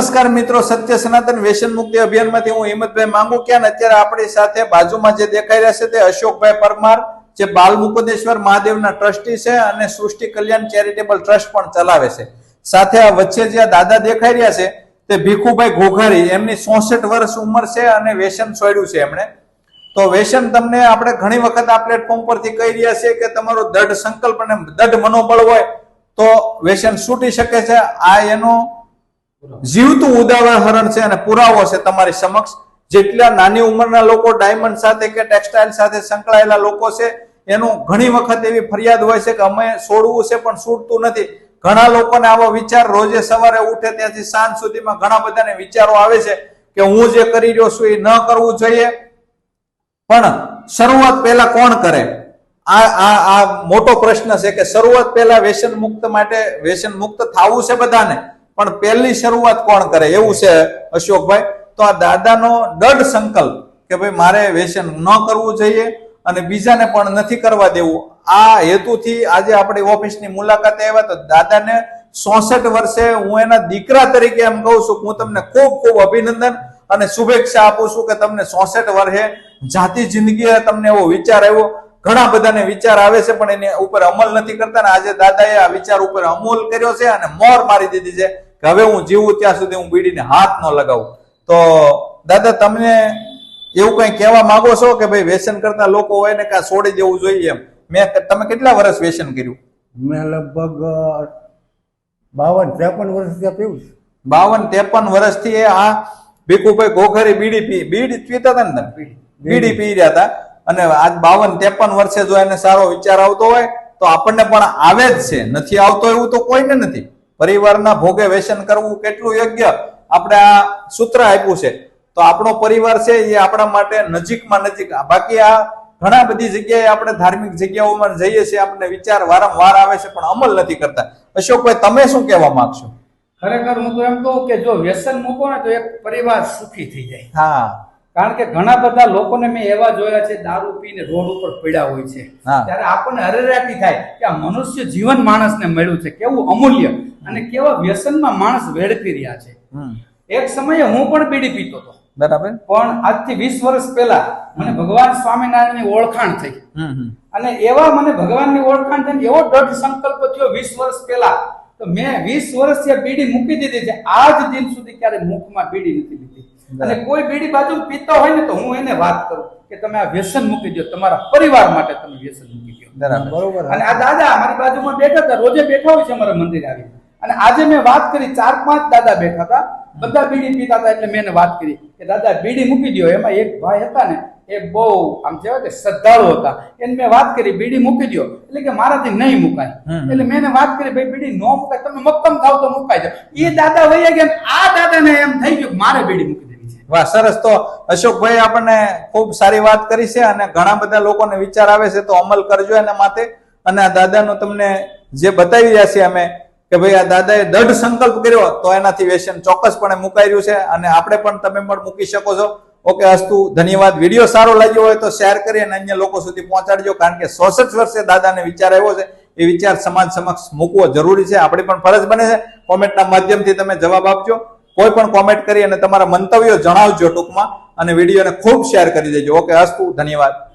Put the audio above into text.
નમસ્કાર મિત્રો, સત્ય સનાતન વ્યસન મુક્તિ અભિયાનમાંથી હું હિંમતભાઈ માંગુ ક્યાં અત્યારે આપણી સાથે બાજુમાં જે દેખાઈ રહ્યા છે તે અશોકભાઈ પરમાર, જે બાલ મુકુદેશ્વર મહાદેવના ટ્રસ્ટી છે અને સૃષ્ટિ કલ્યાણ ચેરિટેબલ ટ્રસ્ટ પણ ચલાવે છે. સાથે આ વચ્ચે જે દાદા દેખાઈ રહ્યા છે તે ભીખુભાઈ ઘોઘારી, એમની ચોસઠ વર્ષ ઉંમર છે અને વ્યસન છોડ્યું છે એમણે. તો વ્યસન તમને આપણે ઘણી વખત આ પ્લેટફોર્મ પરથી કહી રહ્યા છીએ કે તમારો દઢ સંકલ્પ અને દઢ મનોબળ હોય તો વ્યસન છૂટી શકે છે. આ એનો જીવતું ઉદાહરણ છે અને પુરાવો છે તમારી સમક્ષ. જેટલા નાની ઉંમરના લોકો ડાયમંડ સાથે કે ટેક્સટાઇલ સાથે સંકળાયેલા લોકો છે, એનું ઘણી વખત એવી ફરિયાદ હોય છે કે અમે છોડવું છે પણ છૂટતું નથી. ઘણા લોકોને આવો વિચાર રોજે સવારે ઉઠે ત્યાંથી સાંજ સુધીમાં ઘણા બધાને વિચારો આવે છે કે હું જે કરી રહ્યો છું એ ન કરવું જોઈએ. પણ શરૂઆત પહેલા કોણ કરે? આ આ આ મોટો પ્રશ્ન છે કે શરૂઆત પહેલા વ્યસન મુક્ત માટે, વ્યસન મુક્ત થવું છે બધાને? પણ પહેલી શરૂઆત કોણ કરે? એવું છે અશોકભાઈ. તો આ દાદાનો દઢ સંકલ્પ કે ભાઈ મારે વ્યસન ન કરવું જોઈએ અને બીજાને પણ નથી કરવા દેવું. આ હેતુથી આજે આપણી ઓફિસની મુલાકાતે આવ્યા તો દાદાને ચોસઠ વર્ષે હું એના દીકરા તરીકે એમ કહું છું હું તમને ખૂબ ખૂબ અભિનંદન અને શુભેચ્છા આપું છું કે તમને ચોસઠ વર્ષે જાતિ જિંદગીએ તમને એવો વિચાર આવ્યો. ઘણા બધાને વિચાર આવે છે પણ એની ઉપર અમલ નથી કરતા ને આજે દાદાએ આ વિચાર ઉપર અમલ કર્યો છે અને મોર મારી દીધી છે. કે હવે હું જીવું ત્યાં સુધી હું બીડીને હાથ ન લગાવું. તો દાદા તમને એવું કઈ કહેવા માંગો છો કે ભાઈ વ્યસન કરતા લોકો હોય ને કાં છોડી દેવું જોઈએ એમ? મેં તમે કેટલા વર્ષ વ્યસન કર્યું? મેં લગભગ બાવન ત્રેપન વર્ષ ત્યાં પીવું છું બાવન ત્રેપન વર્ષથી એ આ ભીખુભાઈ ગોખરી બીડી પી બીડી પીતા હતા ને બીડી પી રહ્યા હતા. અને આજ બાવન ત્રેપન વર્ષે જો એને સારો વિચાર આવતો હોય તો આપણને પણ આવે જ છે. નથી આવતો એવું તો કોઈને નથી. પરિવારના ભોગે વ્યસન કરવું કેટલું યોગ્ય? આપણે આ સૂત્ર આપ્યું છે. તો આપણો પરિવાર છે એ આપણા માટે નજીકમાં નજીક. બાકી આ ઘણા બધી જગ્યાએ આપણે ધાર્મિક જગ્યાઓમાં જઈએ છીએ આપણે વિચાર વારંવાર આવે છે પણ અમલ નથી કરતા. અશોકભાઈ તમે શું કહેવા માંગશો? ખરેખર હું તો એમ કહું કે જો વ્યસન મૂકો ને તો એક પરિવાર સુખી થઈ જાય. હા. કારણ કે ઘણા બધા લોકોને મેં એવા જોયા છે દારૂ પીને રોડ ઉપર પડ્યા હોય છે. ત્યારે આપણને હરેરાટી થાય કે આ મનુષ્ય જીવન માણસને મળ્યું છે. કેવું અમૂલ્ય. અને કેવા વ્યસનમાં માણસ વેડફી રહ્યા છે. એક સમયે હું પણ બીડી પીતો હતો. બરાબર. પણ આજથી વીસ વર્ષ પહેલા મને ભગવાન સ્વામિનારાયણની ઓળખાણ થઈ. અને એવા મને ભગવાનની ઓળખાણ થઈ એવો દ્રઢ સંકલ્પ થયો વીસ વર્ષ પહેલા. તો મેં વીસ વર્ષથી બીડી મૂકી દીધી છે. આજ દિન સુધી ક્યારે મુખમાં બીડી નથી લીધી. અને કોઈ બીડી બાજુ પીતો હોય ને તો હું એને વાત કરું કે તમે આ વ્યસન મૂકી દો તમારા પરિવાર માટે તમે વ્યસન મૂકી દો બરાબર. અને આ દાદા અમારી બાજુમાં બેઠા હતા રોજે બેઠા હોય છે અમારા મંદિર આવી. અને આજે મેં વાત કરી ચાર પાંચ દાદા બેઠા હતા બધા બીડી પીતા હતા એટલે મેં એને વાત કરી કે દાદા બીડી મૂકી દો એમાં એક ભાઈ હતા ને એ બહુ આમ કહેવાય કે શ્રદ્ધાળુ હતા. એને મેં વાત કરી બીડી મૂકી દો એટલે કે મારાથી નહીં મુકાય. એટલે મેં એને વાત કરી ભાઈ બીડી નો મુકાય તમે મક્કમ થાવ તો મુકાઈ જાવ એ દાદા વૈયા ગયા આ દાદાને એમ થઈ ગયું મારે બીડી મૂકી વાહ, સરસ. તો અશોકભાઈ, આપણને ખૂબ સારી વાત કરી છે અને ઘણા બધા લોકોને વિચાર આવે છે, તો અમલ કરજો એના માટે. અને આ દાદાનો તમને જે બતાવી રહ્યા છીએ અમે, કે ભાઈ આ દાદાએ દઢ સંકલ્પ કર્યો, તો એનાથી વ્યસન ચોક્કસપણે મુકાઈ રહ્યું છે. અને આપણે પણ તમે પણ મૂકી શકો છો. ઓકે, અસ્તુ, ધન્યવાદ. વીડિયો સારો લાગ્યો હોય તો શેર કરી અને અન્ય લોકો સુધી પહોંચાડજો, કારણ કે સોસઠ વર્ષે દાદાને વિચાર આવ્યો છે. એ વિચાર સમાજ સમક્ષ મૂકવો જરૂરી છે. આપણી પણ ફરજ બને છે. કોમેન્ટના માધ્યમથી તમે જવાબ આપજો. કોઈ પણ કોમેન્ટ કરી અને તમારા મંતવ્યો જણાવજો ટૂંકમાં અને વિડીયોને ખૂબ શેર કરી દેજો. ઓકે અસ્તુ, ધન્યવાદ.